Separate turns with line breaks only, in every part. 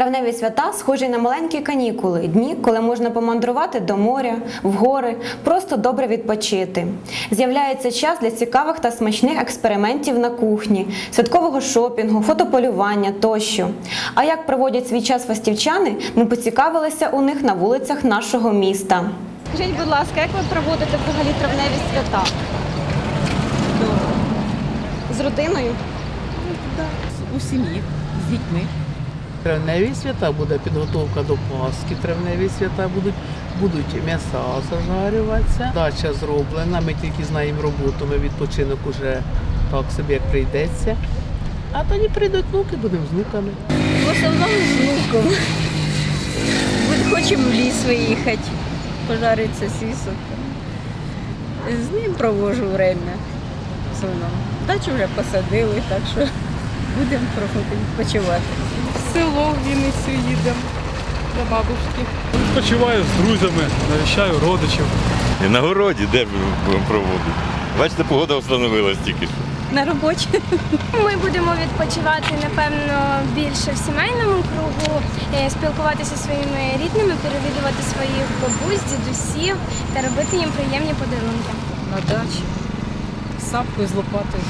Травневі свята схожі на маленькі канікули, дні, коли можна помандрувати до моря, в гори, просто добре відпочити. З'являється час для цікавих та смачних експериментів на кухні, святкового шопінгу, фотополювання тощо. А як проводять свій час фастівчани, ми поцікавилися у них на вулицях нашого міста.
Скажіть, будь ласка, як ви проводите взагалі травневі свята? З родиною?
у сім'ї з дітьми.
Травневі свята буде підготовка до Пасхи, травневі свята будуть, будуть м'яса зажарюватися. Дача зроблена, ми тільки знаємо роботу, ми відпочинок уже так собі як прийдеться. А тоді прийдуть внуки, будемо з внуками.
В основному з внуком. Хочемо в ліс виїхати, пожариться сісок. З ним провожу время. В основному. Дачу вже посадили, так що будемо трохи відпочивати.
Село в Вінницю їдемо до бабушки.
Відпочиваю з друзями, навіщаю родичів.
І на городі, де ми будемо проводити. Бачите, погода встановилась тільки що.
На роботі.
Ми будемо відпочивати, напевно, більше в сімейному кругу, е, спілкуватися зі своїми рідними, перевідувати своїх бабусь, дідусів та робити їм приємні подарунки.
На дачі, з сапкою, з лопатою.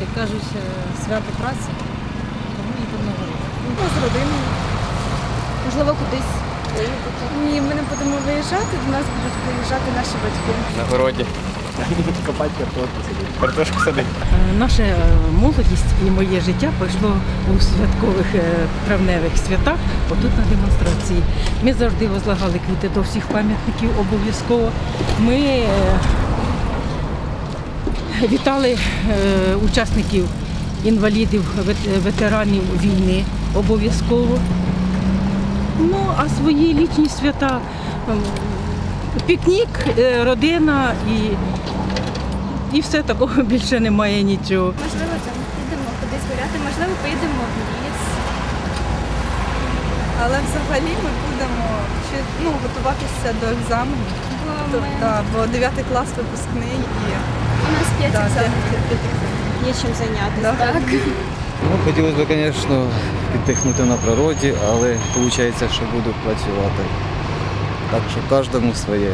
Як кажуть, е, свято праці, їдемо на город.
з родиною. Можливо, кудись. Ні, ми не будемо виїжджати, до нас будуть приїжджати наші батьки.
на городі. Копати картошку сидить. Картошку садить.
Е, Наша е, молодість і моє життя пройшло у святкових е, травневих святах, отут на демонстрації. Ми завжди возлагали квіти до всіх пам'ятників обов'язково. Ми вітали учасників, інвалідів, ветеранів війни обов'язково. Ну, а свої літні свята, ем, пікнік, е, родина і, і все такого більше немає нічого.
Можливо, там підемо кудись гуляти, можливо, поїдемо в ліс.
Але взагалі ми будемо ну, готуватися до екзамену.
Бо ми,
Да, бо 9 клас випускний і
у нас п'ять
да,
екзаменів.
Є чим зайнятися.
Да.
Так.
Ну, хотілося б, звісно, віддихнути на природі, але виходить, що буду працювати. Так що кожному своє.